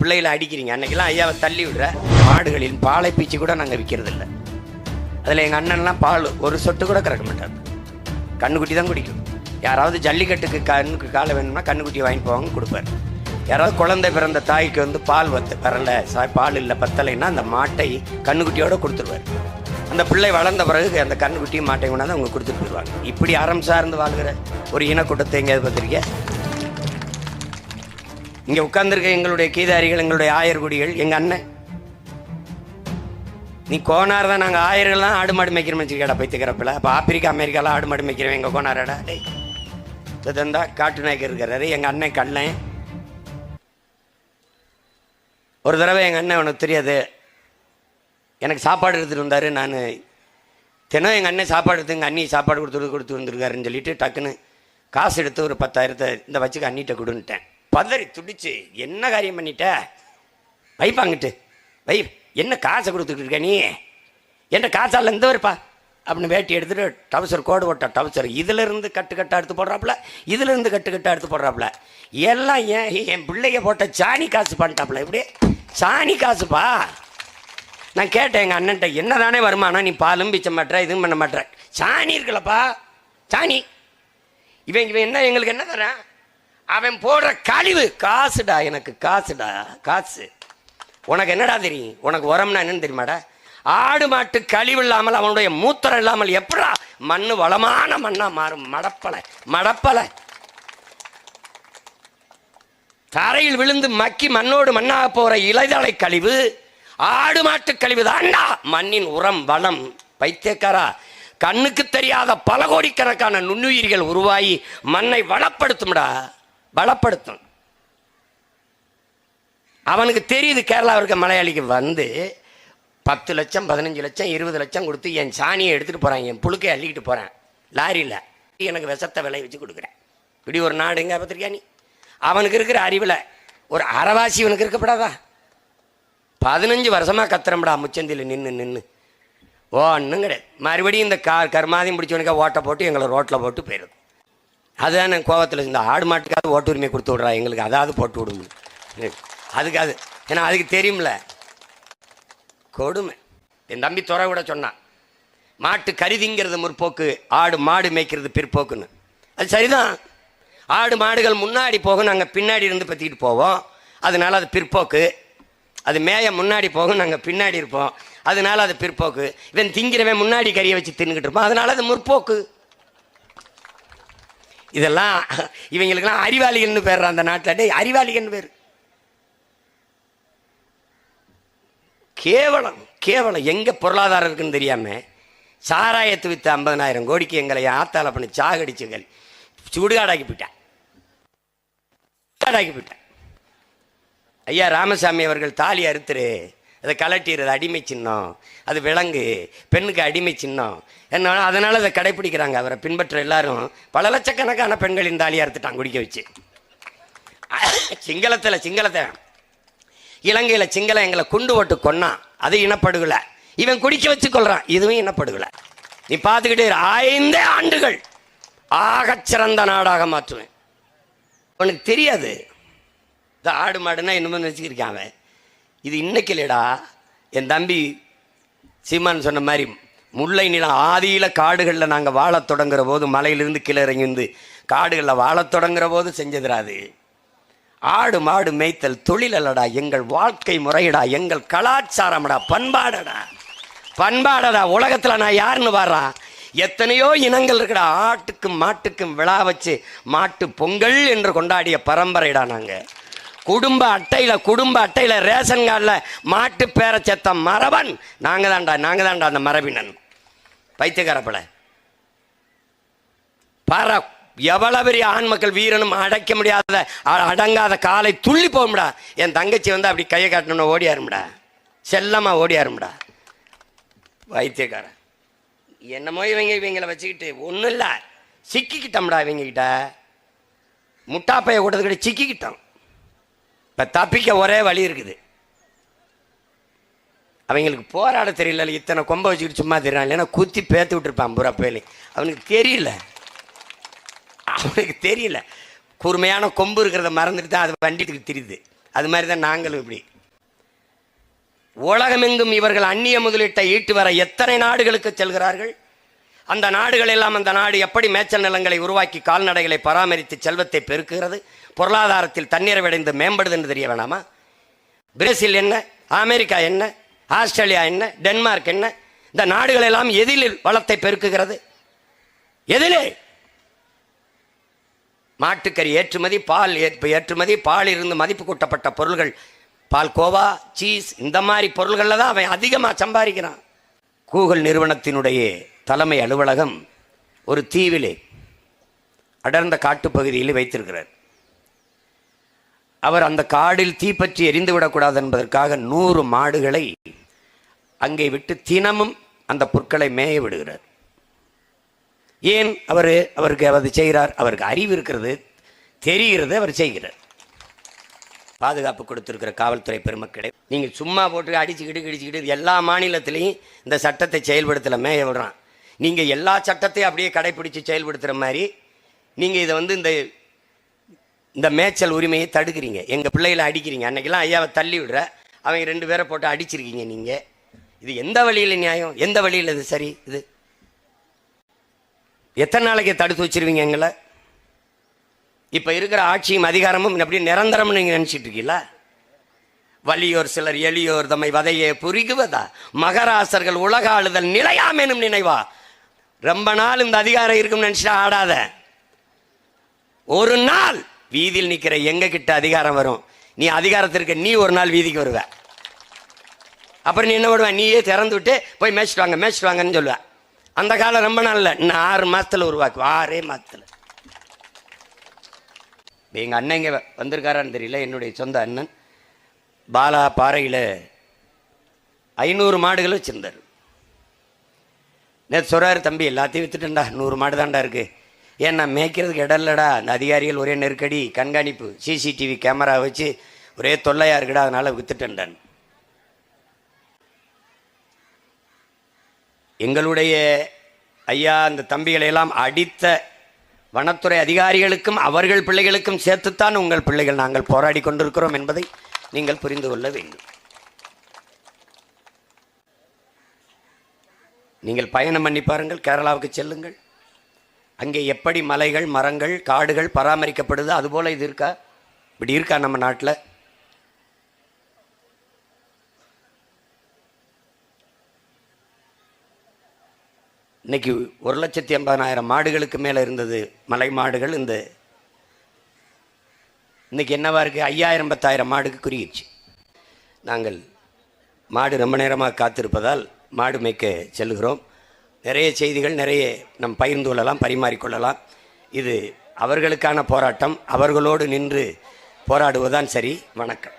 பிள்ளைகளை அடிக்கிறீங்க. அன்னைக்கெல்லாம் ஐயாவை தள்ளி விடுற மாடுகளின் பாலை பீச்சு கூட நாங்கள் விற்கிறது இல்லை அதில் எங்கள் அண்ணன்லாம் பால் ஒரு சொட்டு கூட கறக்க மாட்டார். கண்ணுக்குட்டி தான் குடிக்கும். யாராவது ஜல்லிக்கட்டுக்கு கண்ணுக்கு காலை வேணும்னா கண்ணுக்குட்டி வாங்கிட்டு போவாங்க கொடுப்பாரு. யாராவது குழந்தை பிறந்த தாய்க்கு வந்து பால் வத்து வரல சா பால் இல்லை பத்தலைன்னா அந்த மாட்டை கண்ணுக்குட்டியோட கொடுத்துருவார். அந்த பிள்ளை வளர்ந்த பிறகு அந்த கண்ணுக்குட்டியும் மாட்டை கொண்டாந்து அவங்க கொடுத்துட்டு போயிடுவாங்க. இப்படி அறம் சார்ந்து வாழ்கிற ஒரு இனக்கூட்டத்தை எங்கேயாவது பார்த்துருக்கேன் இங்க உட்கார்ந்துருக்க எங்களுடைய கீதாரிகள் எங்களுடைய ஆயர்குடிகள் எங்க அண்ணன். நீ கோனார் தான் நாங்கள் ஆயர்கள்லாம் ஆடு மாடு மேய்க்கிறோம் வச்சுருக்கடா பைத்துக்கிறப்பில் அப்போ ஆப்பிரிக்கா அமெரிக்காலாம் ஆடு மாடு மேய்க்கிறோம் எங்கள் கோனாரடா? டேய். தந்தா காட்டு நாய்க்கு இருக்கிறாரு எங்கள் அண்ணன் கண்ணன். ஒரு தடவை எங்கள் அண்ணன் உனக்கு தெரியாது. எனக்கு சாப்பாடு எடுத்துகிட்டு வந்தார். நான் தினம் எங்கள் அண்ணன் சாப்பாடு எடுத்து எங்கள் அண்ணி சாப்பாடு கொடுத்து கொடுத்து வந்திருக்காருன்னு சொல்லிட்டு டக்குன்னு காசு எடுத்து ஒரு பத்தாயிரத்தை இந்த வச்சுக்க அண்ணிட்ட கொடுன்ட்டேன் பதறி துடிச்சு என்ன காரியம் பண்ணிட்ட? வைப்பாங்கிட்டு வை என்ன காசை கொடுத்துட்டு இருக்க நீ? என்ன காசால் இந்த வருப்பா அப்படின்னு வேட்டி எடுத்துகிட்டு டவுசர் கோடு போட்ட டவுசர் இதிலிருந்து கட்டு கட்டா எடுத்து போடுறாப்புல இதிலிருந்து கட்டு கட்டா எடுத்து போடுறாப்புல. எல்லாம் ஏன் என் பிள்ளைய போட்ட சாணி காசு பண்ணிட்டாப்புல இப்படி. சாணி காசுப்பா. நான் கேட்டேன் எங்கள் அண்ணன்ட்ட என்னதானே வருமானம்? நீ பாலும் பிச்ச மாட்டேற இதுவும் பண்ண மாட்டேற. சாணி இருக்குல்லப்பா சாணி. இவன் இவன் என்ன எங்களுக்கு என்ன தரேன்? அவன் போடுற கழிவு. காசுடா எனக்கு காசுடா காசு. உனக்கு என்னடா தெரியும்? உனக்கு உரம்னா என்னன்னு தெரியுமாடா? ஆடு மாட்டு கழிவு இல்லாமல் அவனுடைய மூத்திரம் இல்லாமல் எப்படா மண்ணு வளமான மண்ணா மாறும்? மடப்பலை மடப்பலை. தரையில் விழுந்து மக்கி மண்ணோடு மண்ணாக போற இலைதலை கழிவு ஆடு மாட்டு கழிவு தான்டா. மண்ணின் உரம் வளம். பைத்தியக்காரா கண்ணுக்கு தெரியாத பல கோடிக்கணக்கான நுண்ணுயிர்கள் உருவாகி மண்ணை வளப்படுத்தும்டா. பலப்படுத்தும். அவனுக்கு தெரியுது கேரளா இருக்க மலையாளிக்கு வந்து பத்து லட்சம் பதினஞ்சு லட்சம் இருபது லட்சம் கொடுத்து என் சாணியை எடுத்துகிட்டு போகிறான் என் புழுக்கை அள்ளிக்கிட்டு போகிறேன் லாரியில். எனக்கு விஷத்தை விலை வச்சு கொடுக்குறேன். இப்படி ஒரு நாடு எங்கே பார்த்துருக்கியா நீ? அவனுக்கு இருக்கிற அறிவில் ஒரு அறவாசி இவனுக்கு இருக்கப்படாதா? பதினஞ்சு வருஷமாக கத்துறம்படா முச்சந்தியில் நின்று நின்று ஒன்றும் கிடையாது. மறுபடியும் இந்த கார் கர்மாதியம் பிடிச்சவனுக்கா ஓட்டை போட்டு எங்களை ரோட்டில் போட்டு போயிடுது அதுதான் நான் கோவத்தில் இந்த ஆடு மாட்டுக்காவது ஓட்டு உரிமை கொடுத்து விட்றா. எங்களுக்கு அதாவது போட்டு விடுங்க. அதுக்கு அது ஏன்னா அதுக்கு தெரியும்ல. கொடுமை. என் தம்பி துறை விட சொன்னான் மாட்டு கருதிங்கிறது முற்போக்கு ஆடு மாடு மேய்க்கிறது பிற்போக்குன்னு. அது சரிதான். ஆடு மாடுகள் முன்னாடி போகும் நாங்கள் பின்னாடி இருந்து பற்றிக்கிட்டு போவோம். அதனால அது பிற்போக்கு. அது மேய முன்னாடி போகும் நாங்கள் பின்னாடி இருப்போம். அதனால அது பிற்போக்கு. இவன் திங்கிறவன் முன்னாடி கறியை வச்சு தின்னுக்கிட்டு இருப்போம் அதனால அது முற்போக்கு. இதெல்லாம் இவங்களுக்கெல்லாம் அறிவாளிகள்னு பேர் அந்த நாட்டில். அறிவாளிகள்னு பேர். கேவலம் கேவலம். எங்கே பொருளாதாரம் இருக்குன்னு தெரியாமல் சாராயத்தை விற்று ஐம்பதனாயிரம் கோடிக்கு எங்களை ஆத்தால பண்ணி சாகடிச்சுங்கள் சுடுகாடாக்கி போயிட்டேன் சுடுகாடாக்கி போயிட்டேன் ஐயா ராமசாமி அவர்கள் தாலி அறுத்துரு. அதை கலட்டிடுறது அடிமை சின்னம். அது விலங்கு பெண்ணுக்கு அடிமை சின்னம். என்ன அதனால அதை கடைப்பிடிக்கிறாங்க அவரை. பின்பற்ற எல்லாரும் பல லட்சக்கணக்கான பெண்கள் இந்த தாலி அறுத்துட்டான் குடிக்க வச்சு. சிங்களத்தில் சிங்களத்தை. இலங்கையில் சிங்களம் எங்களை குண்டு ஓட்டு கொன்னான் அது இனப்படுகலை. இவன் குடிக்க வச்சு கொள்றான் இதுவும் இனப்படுகலை. நீ பார்த்துக்கிட்டே ஐந்தே ஆண்டுகள் ஆக சிறந்த நாடாக மாற்றுவேன். உனக்கு தெரியாது. இந்த ஆடு மாடுன்னா இன்னும் வச்சுக்கிருக்கான் அவன். இது இன்னைக்கு இல்லைடா என் தம்பி சீமான் சொன்ன மாதிரி முல்லை நிலம் ஆதியில் காடுகளில் நாங்கள் வாழத் தொடங்குற போது மலையிலிருந்து கீழே இறங்கி வந்து காடுகளில் வாழத் தொடங்குற போது செஞ்சதுராது ஆடு மாடு மேய்த்தல் தொழில் அல்லடா எங்கள் வாழ்க்கை முறையடா. எங்கள் கலாச்சாரம்டா. பண்பாடடா. பண்பாடடா. உலகத்தில் நான் யாருன்னு வர்றான் எத்தனையோ இனங்கள் இருக்குடா. ஆட்டுக்கும் மாட்டுக்கும் விழா வச்சு மாட்டு பொங்கல் என்று கொண்டாடிய பரம்பரைடா நாங்கள் குடும்ப அட்டையில் குடும்ப அட்டையில் ரேஷன் கார்டில் மாட்டு பேரை செத்த மரபன். நாங்கள் தான்டா நாங்கள் தான்டா அந்த மரபினன். பைத்தியக்காரப்பட பார எவ்வளவு பெரிய ஆண் மக்கள் வீரனும் அடைக்க முடியாத அடங்காத காலை துள்ளி போகும்டா. என் தங்கச்சி வந்து அப்படி கையை காட்டணும்னு ஓடியாரும்டா. செல்லமா ஓடியாரும்டா. வைத்தியக்காரன் என்னமோ இவங்க இவங்களை வச்சுக்கிட்டு ஒன்றும் இல்லை சிக்கிக்கிட்டோம்டா இவங்க கிட்ட முட்டாப்பைய கூட்டத்துக்கிட்ட சிக்கிக்கிட்டோம். இப்போ தப்பிக்க ஒரே வழி இருக்குது. அவங்களுக்கு போராட தெரியல இத்தனை கொம்பை வச்சுக்கிட்டு சும்மா தெரியறான் இல்லைன்னா குத்தி பேத்து விட்டுருப்பான் புறா பேலி அவனுக்கு தெரியல. அவனுக்கு தெரியல. கூர்மையான கொம்பு இருக்கிறத மறந்துட்டு தான் அது வண்டிக்கு தெரியுது. அது மாதிரி தான் நாங்களும் இப்படி. உலகமெங்கும் இவர்கள் அந்நிய முதலீட்டை ஈட்டு வர எத்தனை நாடுகளுக்கு செல்கிறார்கள்? அந்த நாடுகள் எல்லாம் அந்த நாடு எப்படி மேய்ச்சல் நிலங்களை உருவாக்கி கால்நடைகளை பராமரித்து செல்வத்தை பெருக்குகிறது? பொருளாதாரத்தில் தன்னிறைவடைந்து மேம்படுது என்று தெரிய வேணாமா? பிரேசில் என்ன? அமெரிக்கா என்ன? ஆஸ்திரேலியா என்ன? டென்மார்க் என்ன? இந்த நாடுகள் எல்லாம் எதில் வளத்தை பெருக்குகிறது? எதிலே. மாட்டுக்கறி ஏற்றுமதி பால் ஏற்ப- ஏற்றுமதி பால் இருந்து மதிப்பு கூட்டப்பட்ட பொருள்கள் பால் கோவா சீஸ் இந்த மாதிரி பொருள்களில் தான் அவன் அதிகமாக சம்பாதிக்கிறான். கூகுள் நிறுவனத்தினுடைய தலைமை அலுவலகம் ஒரு தீவிலே அடர்ந்த காட்டுப்பகுதியில் வைத்திருக்கிறார். அவர் அந்த காடில் தீப்பற்றி எரிந்து விடக்கூடாது என்பதற்காக நூறு மாடுகளை அங்கே விட்டு தினமும் அந்த புற்களை மேய விடுகிறார். ஏன் அவர் அவருக்கு அவர் செய்கிறார்? அவருக்கு அறிவு இருக்கிறது தெரிகிறது அவர் செய்கிறார். பாதுகாப்பு கொடுத்திருக்கிற காவல்துறை பெருமக்களை நீங்கள் சும்மா போட்டு அடிச்சுக்கிட்டு கிடிச்சுக்கிட்டு எல்லா மாநிலத்திலையும் இந்த சட்டத்தை செயல்படுத்தல மேய விடுறான். நீங்கள் எல்லா சட்டத்தையும் அப்படியே கடைப்பிடிச்சு செயல்படுத்துகிற மாதிரி நீங்கள் இதை வந்து இந்த இந்த மேய்ச்சல் உரிமையை தடுக்கிறீங்க. எங்கள் பிள்ளைகளை அடிக்கிறீங்க. அன்னைக்கெல்லாம் ஐயாவை தள்ளி விடுற அவங்க ரெண்டு பேரை போட்டு அடிச்சிருக்கீங்க நீங்கள் இது எந்த வழியில் நியாயம்? எந்த வழியில் இது சரி? இது எத்தனை நாளைக்கு தடுத்து வச்சிருவீங்க எங்களை? இப்போ இருக்கிற ஆட்சியும் அதிகாரமும் அப்படி நிரந்தரம்னு நீங்கள் நினச்சிட்டு இருக்கீங்களா? வலியோர் சிலர் எளியோர் தம்மை வதையே புரிகுவதா? மகராசர்கள் உலக ஆளுதல் நிலையாமெனும் நினைவா? ரொம்ப நாள் இந்த அதிகாரம் இருக்கும்னு நினச்சிட்டா ஆடாத. ஒரு நாள் வீதியில் நிற்கிற எங்க கிட்ட அதிகாரம் வரும். நீ அதிகாரத்திற்கு நீ ஒரு நாள் வீதிக்கு வருவ. அப்புறம் நீ என்ன பண்ணுவ? நீயே திறந்து விட்டு போய் மேய்ச்சிட்டு வாங்க மேய்ச்சிட்டு வாங்கன்னு சொல்லுவ. அந்த காலம் ரொம்ப நாள் இல்லை. இன்னும் ஆறு மாசத்துல உருவாக்குவோம் ஆறே மாசத்துல. எங்கள் அண்ணன் இங்கே வந்திருக்காரான்னு தெரியல. என்னுடைய சொந்த அண்ணன். பாலா பாறையில் ஐநூறு மாடுகள் வச்சுருந்தார். நேற்று சொல்கிறார் தம்பி எல்லாத்தையும் வித்துட்டேன்டா. நூறு மாடு தான்டா இருக்கு. ஏன்னா மேய்க்கிறதுக்கு இடம் இல்லடா. அந்த அதிகாரிகள் ஒரே நெருக்கடி கண்காணிப்பு சிசிடிவி கேமரா வச்சு ஒரே தொல்லையாக இருக்குடா அதனால் வித்துட்டேன்டான் எங்களுடைய ஐயா அந்த தம்பிகளை எல்லாம் அடித்த வனத்துறை அதிகாரிகளுக்கும் அவர்கள் பிள்ளைகளுக்கும் சேர்த்துத்தான் உங்கள் பிள்ளைகள் நாங்கள் போராடி கொண்டிருக்கிறோம் என்பதை நீங்கள் புரிந்து கொள்ள வேண்டும். நீங்கள் பயணம் பண்ணி பாருங்கள் கேரளாவுக்கு செல்லுங்கள். அங்கே எப்படி மலைகள் மரங்கள் காடுகள் பராமரிக்கப்படுது அதுபோல் இது இருக்கா? இப்படி இருக்கா நம்ம நாட்டில்? இன்னைக்கு ஒரு லட்சத்தி ஐம்பதாயிரம் மாடுகளுக்கு மேலே இருந்தது மலை மாடுகள் இந்த. இன்னைக்கு என்னவா இருக்குது ஐயாயிரம் பத்தாயிரம் மாடுக்கு குறியிருச்சு நாங்கள் மாடு ரொம்ப நேரமாக காத்திருப்பதால் மாடு மேய்க்க செல்கிறோம் நிறைய செய்திகள் நிறைய நம் பகிர்ந்து கொள்ளலாம் பரிமாறிக்கொள்ளலாம் இது அவர்களுக்கான போராட்டம். அவர்களோடு நின்று போராடுவதுதான் சரி. வணக்கம்.